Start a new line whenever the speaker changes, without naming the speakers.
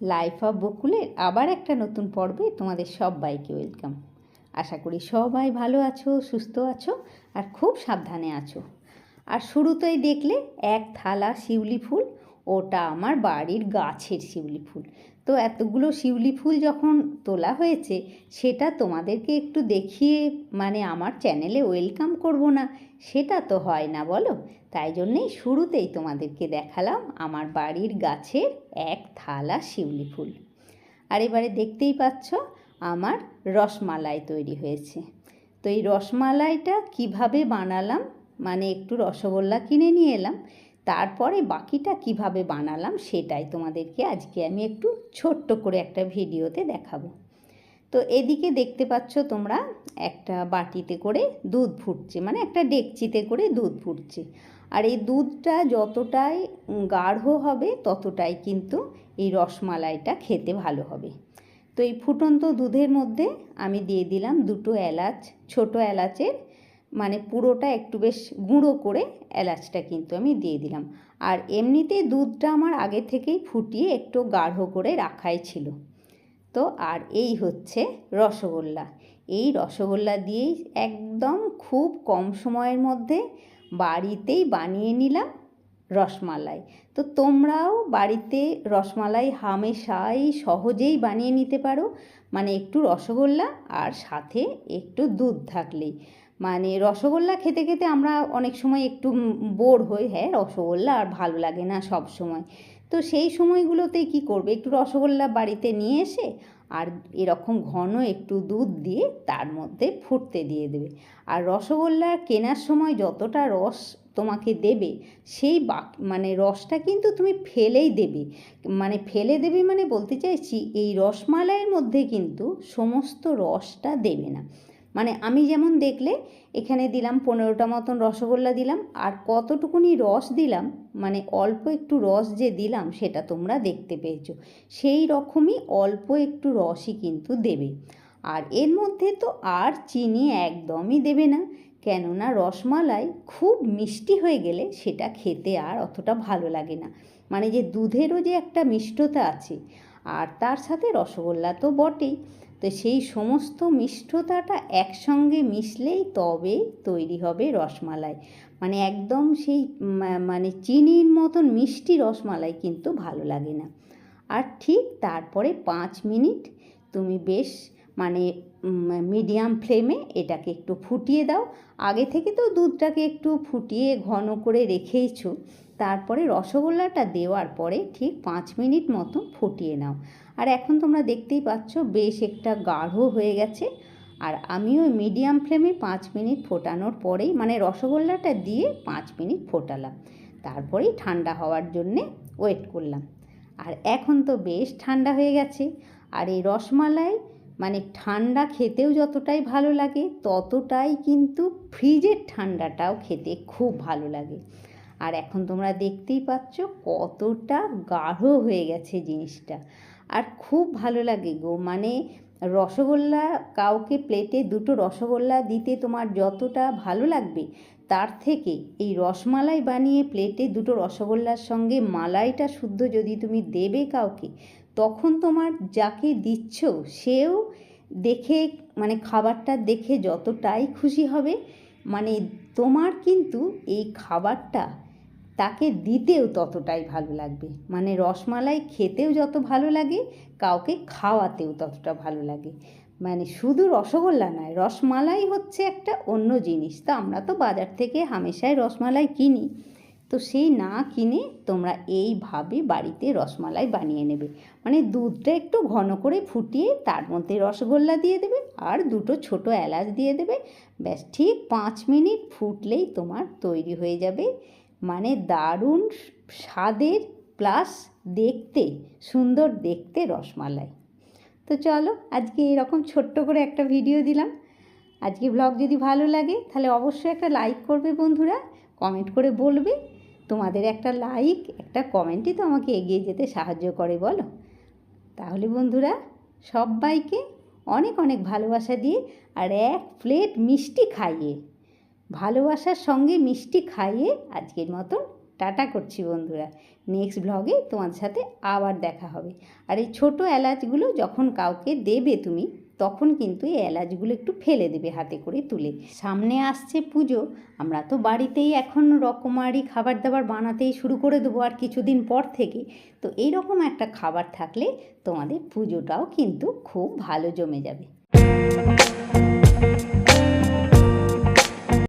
Life of বকুলের আবার একটা নতুন পর্বে তোমাদের সবাইকে ওয়েলকাম আশা করি সবাই ভালো আছো, সুস্থ আছো আর খুব সাবধানে আছো। আর শুরুতেই দেখলে এক থালা শিউলি ফুল ওটা আমার বাড়ির গাছের শিউলি ফুল। তো এতগুলো শিউলি ফুল যখন তোলা হয়েছে, সেটা তোমাদেরকে একটু দেখিয়ে মানে আমার চ্যানেলে ওয়েলকাম করব না, সেটা তো হয় না বলো? তাই জন্যেই শুরুতেই তোমাদেরকে দেখালাম আমার বাড়ির গাছের এক থালা শিউলি ফুল। আর এবারে দেখতেই পাচ্ছ আমার রসমালাই তৈরি হয়েছে। তো এই রসমালাইটা কীভাবে বানালাম? মানে একটু রসগোল্লা কিনে নিয়ে এলাম। তারপরে বাকিটা কীভাবে বানালাম সেটাই তোমাদেরকে আজকে আমি একটু ছোট্ট করে একটা ভিডিওতে দেখাবো। তো এদিকে দেখতে পাচ্ছ তোমরা একটা বাটিতে করে দুধ ফুটছে মানে একটা ডেকচিতে করে দুধ ফুটছে। আর এই দুধটা যতটাই গাঢ় হবে ততটাই কিন্তু এই রসমালাইটা খেতে ভালো হবে। তো এই ফুটন্ত দুধের মধ্যে আমি দিয়ে দিলাম দুটো এলাচ, ছোট এলাচের মানে পুরোটা একটু বেশ গুঁড়ো করে এলাচটা কিন্তু আমি দিয়ে দিলাম। আর এমনিতেই দুধটা আমার আগে থেকেই ফুটিয়ে একটু গাঢ় করে রাখাই ছিল। তো আর এই হচ্ছে রসগোল্লা। এই রসগোল্লা দিয়েই একদম খুব কম সময়ের মধ্যে বাড়িতেই বানিয়ে নিলাম রসমালাই। তো তোমরাও বাড়িতে রসমালাই হামেশাই সহজেই বানিয়ে নিতে পারো। মানে একটু রসগোল্লা আর সাথে একটু দুধ থাকলেই। মানে রসগোল্লা খেতে খেতে আমরা অনেক সময় একটু বোর হই হ্যাঁ রসগোল্লা আর ভালো লাগে না সব সময়। তো সেই সময়গুলোতে কি করবে? একটু রসগোল্লা বাড়িতে নিয়ে এসে আর এরকম ঘন একটু দুধ দিয়ে তার মধ্যে ফুটতে দিয়ে দেবে। আর রসগোল্লা কেনার সময় যতটা রস তোমাকে দেবে, সেই বাক মানে রসটা কিন্তু তুমি ফেলেই দেবে। মানে ফেলে দেবে মানে বলতে চাইছি, এই রসমালাইয়ের মধ্যে কিন্তু সমস্ত রসটা দেবে না। মানে আমি যেমন দেখলে এখানে দিলাম পনেরোটা মতন রসগোল্লা দিলাম, আর কতটুকুনি রস দিলাম মানে অল্প একটু রস যে দিলাম সেটা তোমরা দেখতে পেয়েছ, সেই রকমই অল্প একটু রসই কিন্তু দেবে। আর এর মধ্যে তো আর চিনি একদমই দেবে না, কেননা রসমালাই খুব মিষ্টি হয়ে গেলে সেটা খেতে আর অতটা ভালো লাগে না। মানে যে দুধেরও যে একটা মিষ্টতা আছে, আর তার সাথে রসগোল্লা তো বটেই। তো সেই সমস্ত মিষ্টতাটা একসঙ্গে মিশলেই তবে তৈরি হবে রসমালাই। মানে একদম সেই মানে চিনির মতন মিষ্টি রসমালাই কিন্তু ভালো লাগে না। আর ঠিক তারপরে পাঁচ মিনিট তুমি বেশ মানে মিডিয়াম ফ্লেমে এটাকে একটু ফুটিয়ে দাও। আগে থেকে তো দুধটাকে একটু ফুটিয়ে ঘন করে রেখেইছো। তারপরে রসগোল্লাটা দেওয়ার পরে ঠিক পাঁচ মিনিট মতো ফুটিয়ে নাও। আর এখন তোমরা দেখতেই পাচ্ছ বেশ একটা গাঢ় হয়ে গেছে। আর আমি ওই মিডিয়াম ফ্লেমে পাঁচ মিনিট ফোটানোর পরেই মানে রসগোল্লাটা দিয়ে পাঁচ মিনিট ফোটালাম। তারপরেই ঠান্ডা হওয়ার জন্যে ওয়েট করলাম। আর এখন তো বেশ ঠান্ডা হয়ে গেছে। আর এই রসমালাই মানে ঠান্ডা খেতেও যতটাই ভালো লাগে, ততটাই কিন্তু ফ্রিজের ঠান্ডাটাও খেতে খুব ভালো লাগে। আর এখন তোমরা দেখতেই পাচ্ছ কতটা গাঢ় হয়ে গেছে জিনিসটা। আর খুব ভালো লাগে গো মানে রসগোল্লা কাউকে প্লেটে দুটো রসগোল্লা দিতে তোমার যতটা ভালো লাগবে, তার থেকে এই রসমালাই বানিয়ে প্লেটে দুটো রসগোল্লার সঙ্গে মালাইটা শুদ্ধ যদি তুমি দেবে কাউকে, তখন তোমার যাকে দিচ্ছ সেও দেখে মানে খাবারটা দেখে যতটাই খুশি হবে। মানে তোমার কিন্তু এই খাবারটা তাকে দিতেও ততটাই ভালো লাগবে। মানে রসমালাই খেতেও যত ভালো লাগে, কাউকে খাওয়াতেও ততটা ভালো লাগে। মানে শুধু রসগোল্লা নয়, রসমালাই হচ্ছে একটা অন্য জিনিস। তো আমরা তো বাজার থেকে হামেশাই রসমালাই কিনি। তো সেই না কিনে তোমরা এইভাবে বাড়িতে রসমালাই বানিয়ে নেবে। মানে দুধটা একটু ঘন করে ফুটিয়ে তার মধ্যে রসগোল্লা দিয়ে দেবে আর দুটো ছোট এলাচ দিয়ে দেবে। ব্যাস ঠিক পাঁচ মিনিট ফুটলেই তোমার তৈরি হয়ে যাবে মানে দারুণ স্বাদের প্লাস দেখতে, সুন্দর দেখতে রসমালাই। তো চলো, আজকে এরকম ছোট্ট করে একটা ভিডিও দিলাম। আজকে ব্লগ যদি ভালো লাগে, তাহলে অবশ্যই একটা লাইক করবে বন্ধুরা কমেন্ট করে বলবে। তোমাদের একটা লাইক একটা কমেন্টই তো আমাকে এগিয়ে যেতে সাহায্য করে, বলো। তাহলে বন্ধুরা, সবাইকে অনেক অনেক ভালোবাসা দিয়ে আর এক প্লেট মিষ্টি খাইয়ে ভালোবাসার সঙ্গে মিষ্টি খাইয়ে আজকের মতন টাটা করছি বন্ধুরা। নেক্সট ব্লগে তোমার সাথে আবার দেখা হবে। আর এই ছোটো এলাচগুলো যখন কাউকে দেবে তুমি, তখন কিন্তু এই এলাচগুলো একটু ফেলে দেবে হাতে করে তুলে। সামনে আসছে পুজো, আমরা তো বাড়িতেই এখন রকমারি খাবার দাবার বানাতেই শুরু করে দেবো আর কিছুদিন পর থেকে। তো এই রকম একটা খাবার থাকলে তোমাদের পুজোটাও কিন্তু খুব ভালো জমে যাবে।